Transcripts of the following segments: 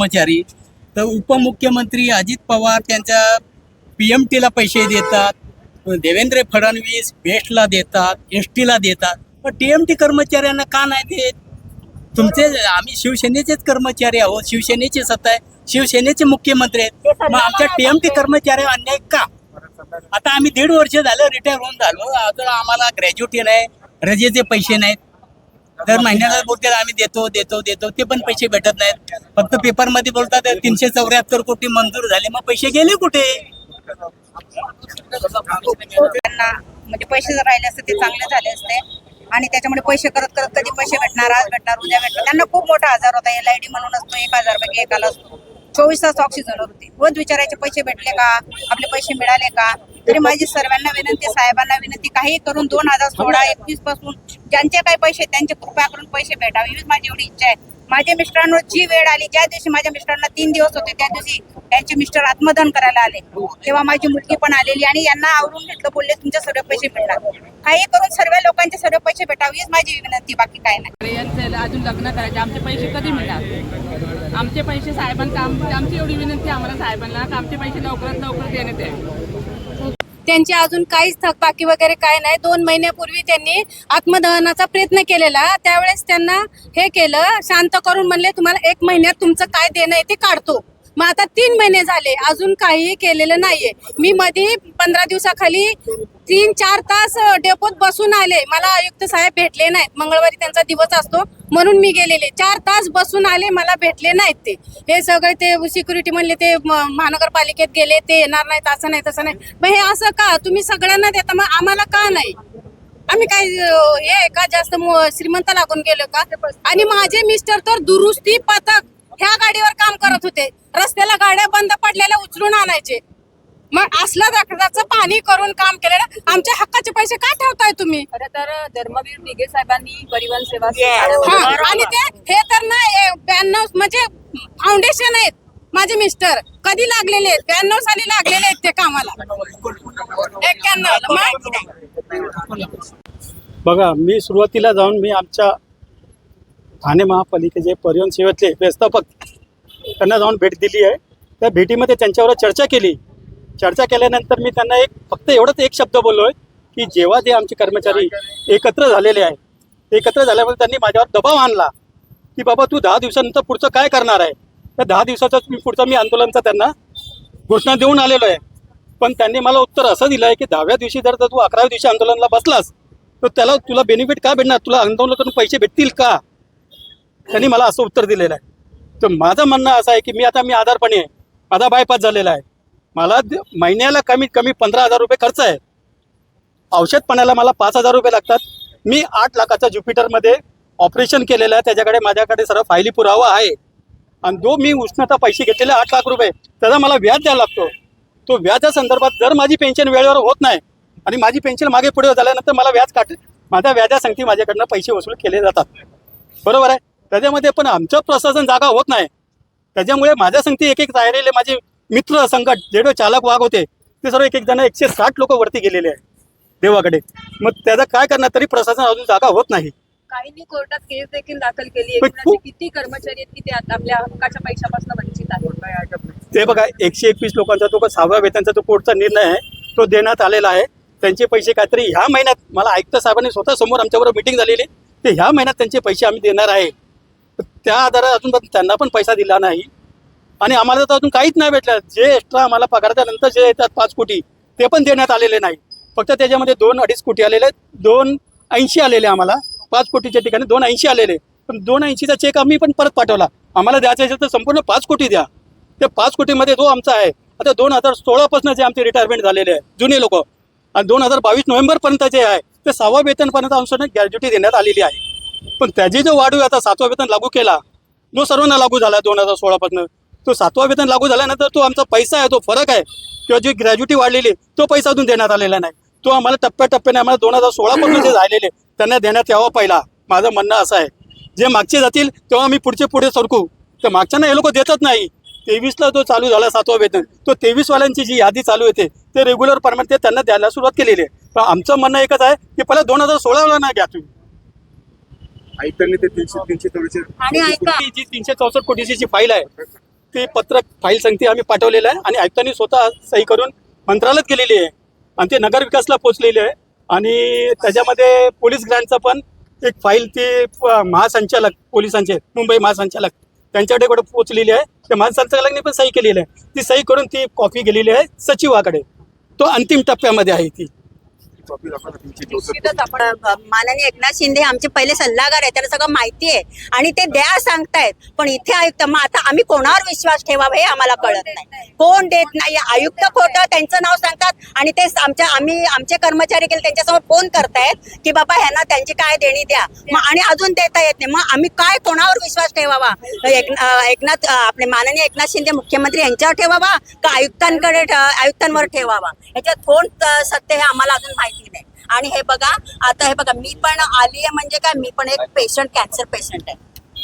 कर्मचारी तर उपमुख्यमंत्री अजित पवार त्यांच्या पी एम टीला पैसे देतात देवेंद्र फडणवीस बेस्टला देतात एस टीला देतात. पण टी एम टी कर्मचाऱ्यांना का नाही देत? तुमचे आम्ही शिवसेनेचेच कर्मचारी आहोत शिवसेनेची सत्ता आहे शिवसेनेचे मुख्यमंत्री आहेत. मग आमच्या टी एम टी कर्मचारी अन्याय का? आता आम्ही दीड वर्ष झालं रिटायर होऊन झालो. अजून आम्हाला ग्रॅज्युटी नाही रजेचे पैसे नाहीत. दर महिन्याला बोलतात आम्ही देतो देतो देतो. ते पण पैसे भेटत नाहीत. फक्त पेपरमध्ये बोलतात तीनशे चौऱ्याहत्तर कोटी मंजूर झाले. मग पैसे गेले कुठे? त्यांना म्हणजे पैसे जर राहिले असते ते चांगले झाले असते. आणि त्याच्यामुळे पैसे करत करत कधी पैसे भेटणार आज भेटणार उद्या भेटणार. त्यांना खूप मोठा आजार होता. एल आय डी म्हणून असतो एक हजार पैकी एकाला असतो. चोवीस तास ऑक्सिजनवर होती. रोज विचारायचे पैसे भेटले का? आपले पैसे मिळाले का? तरी माझी सर्वांना विनंती साहेबांना विनंती काही करून दोन हजार सोळा एकवीसपासून ज्यांचे काही पैसे त्यांचे कृपया करून पैसे भेटावे. हीच माझी एवढी इच्छा आहे. माझ्या मिस्टरांवर जी वेळ आली ज्या दिवशी माझ्या मिस्टरांना तीन दिवस होते त्या दिवशी त्यांचे मिस्टर आत्मदान करायला आले. तेव्हा माझी मुलगी पण आलेली आणि यांना आवरून घेतलं बोलले तुमचे सर्व पैसे मिळणार काही करून सर्व लोकांचे सर्व पैसे भेटावे हीच माझी विनंती बाकी काय नाही. अजून लग्न करायचे आमचे पैसे कधी मिळणार? आमचे पैसे साहेबांना आमची एवढी विनंती आम्हाला साहेबांना आमचे पैसे लवकरात लवकर देण्यात यावे? त्यांची अजून काहीच थकबाकी वगैरे काय नाही. दोन महिन्यापूर्वी त्यांनी आत्मदहनाचा प्रयत्न केलेला. त्यावेळेस त्यांना हे केलं शांत करून म्हणले तुम्हाला एक महिन्यात तुमचं काय देणं आहे ते काढतो. मग आता तीन महिने झाले अजून काहीही केलेलं नाहीये. मी मध्ये पंधरा दिवसाखाली तीन चार तास डेपोत बसून आले. मला आयुक्त साहेब भेटले नाहीत. मंगळवारी त्यांचा दिवस असतो. म्हणून मी गेलेले. चार तास बसून आले मला भेटले नाहीत ते. हे सगळे ते सिक्युरिटी म्हणले ते म- महानगरपालिकेत गेले ते येणार नाहीत असं नाही तसं नाही. मग हे असं का? तुम्ही सगळ्यांना देता मग आम्हाला का नाही? आम्ही काय हे आहे का? जास्त श्रीमंत लागून गेलो का? आणि माझे मिस्टर तर दुरुस्ती पथक ह्या गाडीवर काम करत होते. रस्त्याला गाड्या बंद पडलेल्या उचलून आणायचे. मग असलं रक्ताचं पाणी करून काम केलेलं आमच्या हक्काचे पैसे का ठेवताय तुम्ही? खरं तर धर्मवीर दिघे साहेबांनी परिवहन सेवा हा, आणि ते हे तर ना ब्याण्णव म्हणजे फाउंडेशन आहेत माझे मिस्टर कधी लागलेले आहेत? ब्याण्णव साली लागलेले आहेत ते कामाला. एक्क्याण्णव. मग? बघा मी सुरुवातीला जाऊन मी आमच्या ठाणे महापालिकेचे परिवहन सेवेतले व्यवस्थापक त्यांना जाऊन भेट दिली आहे. त्या भेटीमध्ये त्यांच्यावर चर्चा केली. चर्चा केल्यानंतर मी त्यांना एक फक्त एवढंच एक शब्द बोललो आहे की जेव्हा ते आमचे कर्मचारी एकत्र झालेले आहे एकत्र झाल्यामुळे त्यांनी माझ्यावर दबाव आणला की बाबा तू दहा दिवसानंतर पुढचं काय करणार आहे? त्या दहा दिवसाचाच मी पुढचं मी आंदोलनचा त्यांना घोषणा देऊन आलेलो आहे. पण त्यांनी मला उत्तर असं दिलं आहे की दहाव्या दिवशी जर तू अकराव्या दिवशी आंदोलनाला बसलास तर त्याला तुला बेनिफिट का भेटणार? तुला आंदोलन करून पैसे भेटतील का? त्यांनी मला असं उत्तर दिलेलं आहे. तर माझं म्हणणं असं आहे की मी आता मी आधारपणे आहे. माझा बायपास झालेला आहे. मला महिन्याला कमीत कमी पंधरा हजार रुपये खर्च आहे. औषध पाण्याला मला पाच हजार रुपये लागतात. मी आठ लाखाचा ज्युपिटरमध्ये ऑपरेशन केलेलं आहे. त्याच्याकडे माझ्याकडे सर्व फायली पुरावा आहे. आणि जो मी उष्णता पैसे घेतलेले आठ लाख रुपये त्याचा मला व्याज द्यावा लागतो. तो व्याजा संदर्भात जर माझी पेन्शन वेळेवर होत नाही आणि माझी पेन्शन मागे पुढे झाल्यानंतर मला व्याज काट माझ्या व्याजासंगती माझ्याकडनं पैसे वसूल केले जातात. बरोबर आहे? त्याच्यामध्ये पण आमचं प्रशासन जागा होत नाही. त्याच्यामुळे माझ्या संगती एक एक राहिलेले माझे मित्र संकट जे चालक वाघ होते ते सर्व एक एक जण एकशे साठ लोक वरती गेलेले आहे देवाकडे. मग त्याचं काय करणार तरी प्रशासन अजून जागा होत नाही. काहींनी कोर्टात केस देखील दाखल केली पण खूप- किती कर्मचारी आहेत की ते आता आपल्या हक्काच्या पैशापासून वंचित आहेत? ते बघा एकशे एकवीस लोकांचा तो सहाव्या वेतनचा तो कोर्टचा निर्णय आहे तो देण्यात आलेला आहे. त्यांचे पैसे काहीतरी ह्या महिन्यात मला आयुक्त साहेबांनी स्वतः समोर आमच्याबरोबर मिटिंग झालेली ते ह्या महिन्यात त्यांचे पैसे आम्ही देणार आहे. त्या आधारात अजून पण त्यांना पण पैसा दिला नाही. आणि आम्हाला तर अजून काहीच नाही भेटलं. जे एक्स्ट्रा आम्हाला पगाराच्या नंतर जे येतात पाच कोटी ते पण देण्यात आलेले नाही. फक्त त्याच्यामध्ये दोन अडीच कोटी आलेले आहेत. दोन ऐंशी आलेले आम्हाला. पाच कोटीच्या ठिकाणी दोन ऐंशी आलेले. पण दोन ऐंशीचा चेक आम्ही पण परत पाठवला. आम्हाला द्यायचा असेल तर संपूर्ण पाच कोटी द्या. ते पाच कोटीमध्ये जो आमचा आहे आता दोन हजार सोळापासून जे आमचे रिटायरमेंट झालेले आहे जुने लोक. आणि दोन हजार बावीस नोव्हेंबरपर्यंत जे आहे ते सहावा वेतनपर्यंत आमच्याकडे ग्रॅज्युटी देण्यात आलेली आहे. पण त्याची जो वाढू आता सातवा वेतन लागू केला जो सर्वांना लागू झाला दोन हजार सोळापासून तो सातवा वेतन लागू झाल्यानंतर तो आमचा पैसा आहे तो फरक आहे. किंवा जी ग्रॅज्युटी वाढलेली तो पैसा अजून देण्यात आलेला नाही. तो आम्हाला टप्प्याटप्प्याने आम्हाला दोन हजार सोळापासून जे झालेले त्यांना देण्यात यावा पहिला. माझं म्हणणं असं आहे. जे मागचे जातील तेव्हा आम्ही पुढचे पुढे सरकू. तर मागच्यांना हे लोक देतच नाही. तेवीसला जो चालू झाला सातवा वेतन तो तेवीसवाल्यांची जी यादी चालू येते ते रेग्युलर परमनंट ते त्यांना द्यायला सुरुवात केलेली आहे. पण आमचं म्हणणं एकच आहे की पहिला दोन हजार सोळाला ना घ्या तुम्ही. ते तीनशे तीनशे थोडेसे आणि ऐका ही जी तीनशे चौसष्ट कोटीची जी फाईल आहे ती पत्रक फाईल सांगते आम्ही पाठवलेलं आहे आणि आयुक्तांनी स्वतः सही करून मंत्रालयात गेलेली आहे. आणि ते नगरविकासला पोचलेली आहे. आणि त्याच्यामध्ये पोलीस ग्रँडचा पण एक फाईल ती महासंचालक पोलिसांचे मुंबई महासंचालक त्यांच्याकडे कुठे पोचलेली आहे. त्या महासंचालकांनी पण सही केलेली आहे. ती सही करून ती कॉपी गेलेली आहे सचिवाकडे. तो अंतिम टप्प्यामध्ये आहे ती. आपण माननीय एकनाथ शिंदे आमचे पहिले सल्लागार आहे त्यांना सगळं माहिती आहे. आणि ते द्या सांगतायत पण इथे आयुक्त मग आता आम्ही कोणावर विश्वास ठेवावा हे आम्हाला कळत नाही. कोण देत नाही? आयुक्त खोटं त्यांचं नाव सांगतात आणि ते आमच्या आम्ही आमचे कर्मचारी गेले त्यांच्यासमोर फोन करतायत की बाबा ह्यांना त्यांची काय देणी द्या. मग आणि अजून देता येत नाही. मग आम्ही काय कोणावर विश्वास ठेवावा? एकनाथ आपले माननीय एकनाथ शिंदे मुख्यमंत्री यांच्यावर ठेवावा का आयुक्तांकडे आयुक्तांवर ठेवावा? याच्यात कोण सत्य हे आम्हाला अजून माहिती नाही आणि हे बघा आता हे बघा मी पण आली आहे म्हणजे काय मी पण एक पेशंट कॅन्सर पेशंट आहे.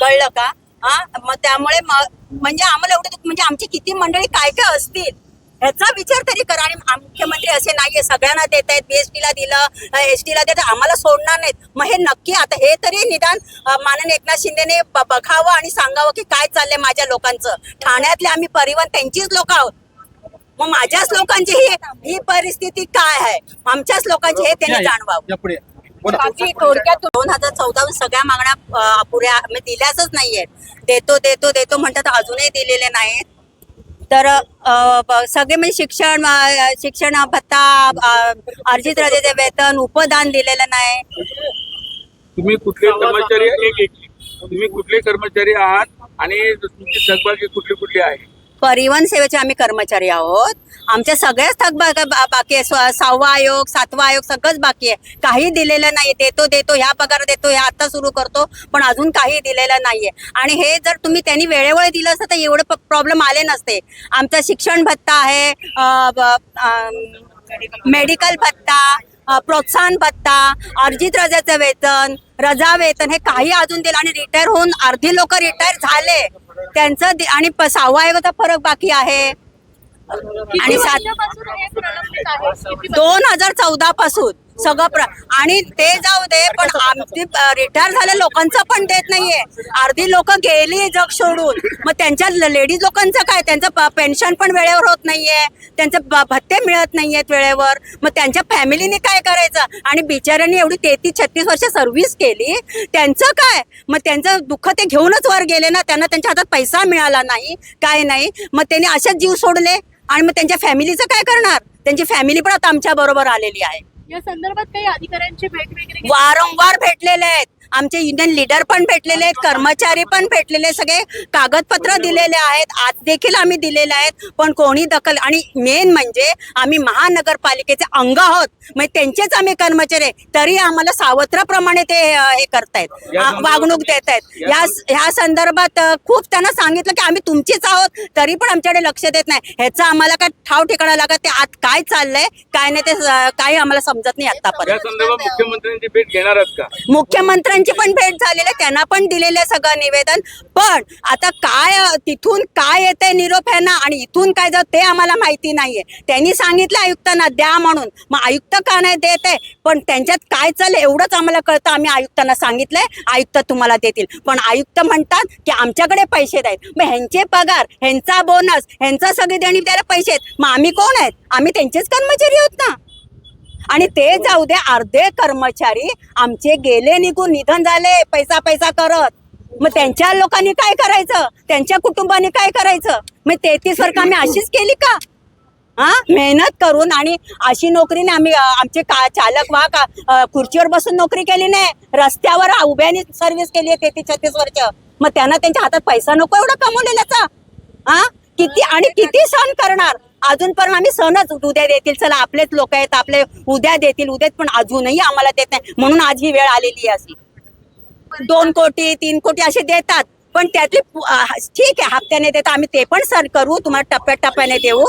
कळलं का? हा? मग त्यामुळे म्हणजे आम्हाला एवढं दुःख- म्हणजे आमची किती मंडळी काय काय असतील? ह्याचा विचार तरी करा. आणि मुख्यमंत्री असे नाहीये. सगळ्यांना देत आहेत बीएसटी ला दिलं एस टी ला देत आम्हाला सोडणार नाहीत. मग हे नक्की आता हे तरी निदान माननीय एकनाथ शिंदेने बघावं आणि सांगावं की काय चाललंय माझ्या लोकांचं. ठाण्यातले आम्ही परिवहन त्यांचीच लोक आहोत. मग माझ्याच लोकांची ही ही परिस्थिती काय आहे? आमच्याच लोकांची हे त्यांनी जाणवावं. बाकी थोडक्यात दोन हजार चौदा सगळ्या मागण्या अपुऱ्या दिल्याच नाहीयेत. देतो देतो देतो म्हणतात अजूनही दिलेले नाहीत तर सगळे म्हणजे शिक्षण शिक्षण भत्ता अर्जित रजेचे वेतन उपदान दिलेलं नाही. तुम्ही कुठले कर्मचारी तुम्ही कुठले कर्मचारी आहात आणि तुमची थकबाकी कुठली कुठली आहे? परिवहन सेवेचे आम्ही कर्मचारी आहोत. आमच्या सगळ्याच थकबाक बा- बाकी आहे. सहावा आयोग सातवा आयोग सगळंच बाकी आहे. काही दिलेलं नाही देतो देतो ह्या पगार देतो ह्या आता सुरू करतो पण अजून काही दिलेलं नाहीये. आणि हे जर तुम्ही त्यांनी वेळेवेळी दिलं असतं तर एवढे प्रॉब्लेम आले नसते. आमचा शिक्षण भत्ता आहे मेडिकल भत्ता प्रोत्साहन भत्ता अर्जित रजाचं वेतन रजा वेतन हे काही अजून दिलं. आणि रिटायर होऊन अर्धी लोक रिटायर झाले. त्यांचं आणि सहावा आयोगाचा फरक बाकी आहे. आणि सात हे दोन हजार चौदा पासून सगळं प्र आणि ते जाऊ दे पण आमची रिटायर झाल्या लोकांचं पण देत नाहीये. अर्धी लोक गेली जग सोडून. मग त्यांच्या लेडीज लोकांचं काय? त्यांचं पेन्शन पण वेळेवर होत नाहीये. त्यांचे भत्ते मिळत नाहीयेत वेळेवर. मग त्यांच्या फॅमिलीने काय करायचं? आणि बिचाऱ्यांनी एवढी तेहतीस छत्तीस वर्ष सर्व्हिस केली. त्यांचं काय? मग त्यांचं दुःख ते घेऊनच वर गेले ना. त्यांना त्यांच्या हातात पैसा मिळाला नाही. काय नाही. मग त्यांनी असेच जीव सोडले. आणि मग त्यांच्या फॅमिलीचं काय करणार? त्यांची फॅमिली पण आता आमच्या बरोबर आलेली आहे. या संदर्भात काही अधिकाऱ्यांची भेट वगैरे वारंवार भेटलेले आहेत. आमचे युनियन लीडर पण भेटलेले आहेत कर्मचारी पण भेटलेले सगळे कागदपत्र दिलेले आहेत आज देखील आम्ही दिलेले आहेत पण कोणी दखल आणि मेन म्हणजे आम्ही महानगरपालिकेचे अंग आहोत म्हणजे त्यांचेच आम्ही कर्मचारी. तरी आम्हाला सावत्राप्रमाणे ते हे करतायत वागणूक देत आहेत या ह्या संदर्भात खूप त्यांना सांगितलं की आम्ही तुमचीच आहोत तरी पण आमच्याकडे लक्ष देत नाही. ह्याचा आम्हाला काय ठाव ठिकाणा लागत ते आत काय चाललंय काय नाही ते काही आम्हाला समजत नाही आतापर्यंत. मुख्यमंत्र्यांची भेट घेणार आहात त्यांची पण भेट झालेली आहे त्यांना पण दिलेलं आहे सगळं निवेदन. पण आता काय तिथून काय येतंय निरोप ह्यांना आणि इथून काय जात ते आम्हाला माहिती नाहीये. त्यांनी सांगितलं आयुक्तांना द्या म्हणून. मग आयुक्त का नाही देत आहे? पण त्यांच्यात काय चाललं एवढंच आम्हाला कळतं. आम्ही आयुक्तांना सांगितलंय आयुक्त तुम्हाला देतील. पण आयुक्त म्हणतात की आमच्याकडे पैसे नाहीत. मग ह्यांचे पगार ह्यांचा बोनस ह्यांचा सगळी देणी द्यायला पैसे आहेत. मग आम्ही कोण आहेत? आम्ही त्यांचेच कर्मचारी आहोत ना. आणि ते जाऊ दे अर्धे कर्मचारी आमचे गेले निघून निधन झाले पैसा पैसा करत. मग त्यांच्या लोकांनी काय करायचं? त्यांच्या कुटुंबाने काय करायचं? मग तेहतीस वर्ष आम्ही अशीच केली का? हा मेहनत करून आणि अशी नोकरीने आम्ही आमचे का चालक वा का खुर्चीवर बसून नोकरी केली नाही. रस्त्यावर उभ्याने सर्व्हिस केली आहे तेहतीस छत्तीस वर्ष. मग त्यांना त्यांच्या हातात पैसा नको एवढा कमवलेल्याचा. हा किती आणि किती सण करणार? अजून पण आम्ही सणच उद्या देतील. चला आपलेच लोक आहेत आपले उद्या देतील. उद्याच पण अजूनही आम्हाला देत नाही. म्हणून आज ही वेळ आलेली आहे अशी. दोन कोटी तीन कोटी असे देतात. पण त्यातले ठीक आहे हप्त्याने देतात. आम्ही ते पण सण करू तुम्हाला टप्प्या टप्प्याने देऊ.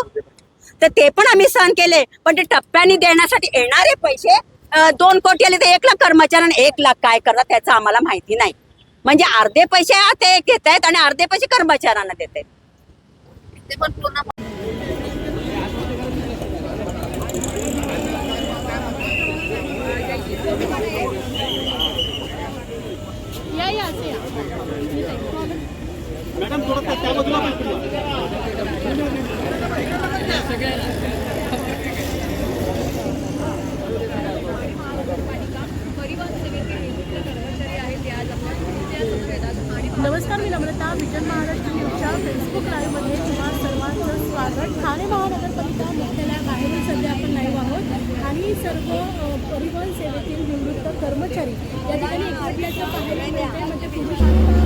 तर ते पण आम्ही सहन केले. पण ते टप्प्याने देण्यासाठी येणारे पैसे दोन कोटी आले तर एक लाख कर्मचाऱ्यांना एक लाख काय करतात त्याचं आम्हाला माहिती नाही. म्हणजे अर्धे पैसे ते घेत आहेत आणि अर्धे पैसे कर्मचाऱ्यांना देत आहेत ते पण पूर्ण या या असे या मॅडम थोडं त्या बाजूला पण फिरवा. नमस्कार मी नम्रता विजन महाराष्ट्र न्यूजच्या फेसबुक लाईव्हमध्ये तुम्हा सर्वांचं स्वागत. ठाणे महानगरपालिका मुख्यालयाबाहेरून सध्या आपण लाईव्ह आहोत. आणि सर्व परिवहन सेवेतील निवृत्त कर्मचारी या ठिकाणी एकवटल्याचं पाहायला मिळते म्हणजे पुरुषांना